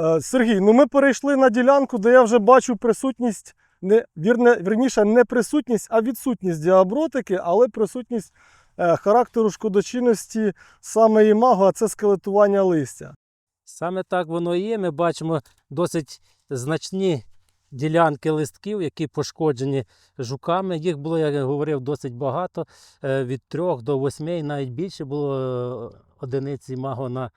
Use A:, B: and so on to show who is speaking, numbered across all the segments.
A: Е, Сергій, ну ми перейшли на ділянку, де я вже бачу присутність, не, вірне, вірніше, не присутність, а відсутність діабротики, але присутність е, характеру шкодочинності саме імаго, а це скелетування листя.
B: Саме так воно і є. Ми бачимо досить значні ділянки листків, які пошкоджені жуками. Їх було, як я говорив, досить багато. Е, Від 3 до 8, і навіть більше було одиниць імаго на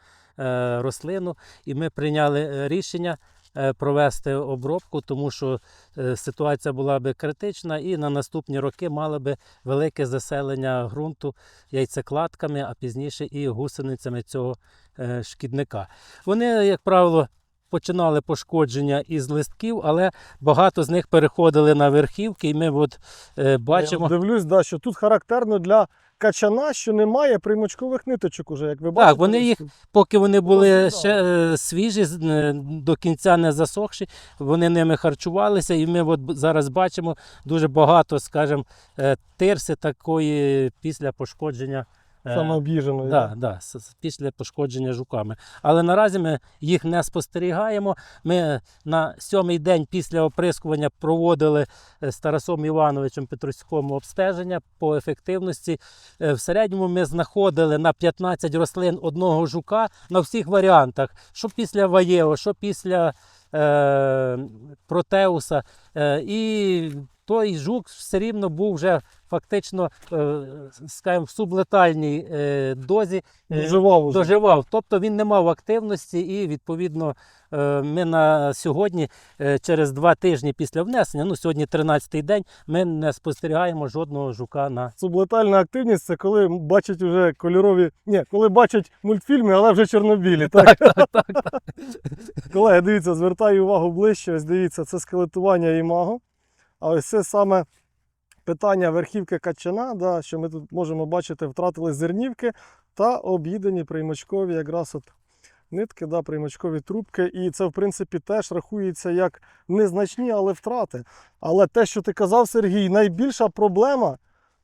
B: рослину. І ми прийняли е, рішення е, провести обробку, тому що е, ситуація була би критична, і на наступні роки мали би велике заселення ґрунту яйцекладками, а пізніше і гусеницями цього е, шкідника. Вони, як правило, починали пошкодження із листків, але багато з них переходили на верхівки, і ми от, е, бачимо.
A: Я дивлюсь, да, що тут характерно для качана, що немає примочкових ниточок уже, як ви бачите.
B: вони їх Поки вони були ще е, свіжі, з- е, до кінця не засохші, вони ними харчувалися, і ми от б- зараз бачимо дуже багато, скажімо, е, тирси такої після пошкодження. Е,
A: Саме об'їждженої.
B: Да, да, після пошкодження жуками. Але наразі ми їх не спостерігаємо. Ми на сьомий день після оприскування проводили е, з Тарасом Івановичем Петруськом обстеження по ефективності. Е, В середньому ми знаходили на 15 рослин одного жука на всіх варіантах, що після Ваєо, що після Протеуса. І той жук все рівно був вже фактично е, скажімо, в сублетальній е, дозі е,
A: Доживав
B: доживав. Тобто він не мав активності, і відповідно ми на сьогодні, через два тижні після внесення, ну сьогодні 13-й день, ми не спостерігаємо жодного жука на
A: Сублетальна активність це коли бачать вже кольорові. Ні, коли бачать мультфільми, але вже чорнобілі. Так?
B: так, так, так.
A: Колеги, дивіться, звертаю увагу ближче. Ось дивіться, це скелетування імаго. А ось це саме питання верхівки качана, да, що ми тут можемо бачити, втратили зернівки та об'їдені приймачкові якраз от нитки, да, приймачкові трубки. І це, в принципі, теж рахується як незначні, але втрати. Але те, що ти казав, Сергій, найбільша проблема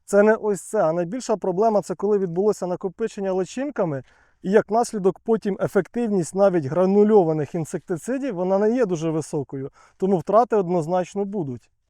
A: це не ось це, а найбільша проблема це коли відбулося накопичення личинками. І як наслідок потім ефективність навіть гранульованих інсектицидів вона не є дуже високою, тому втрати однозначно будуть.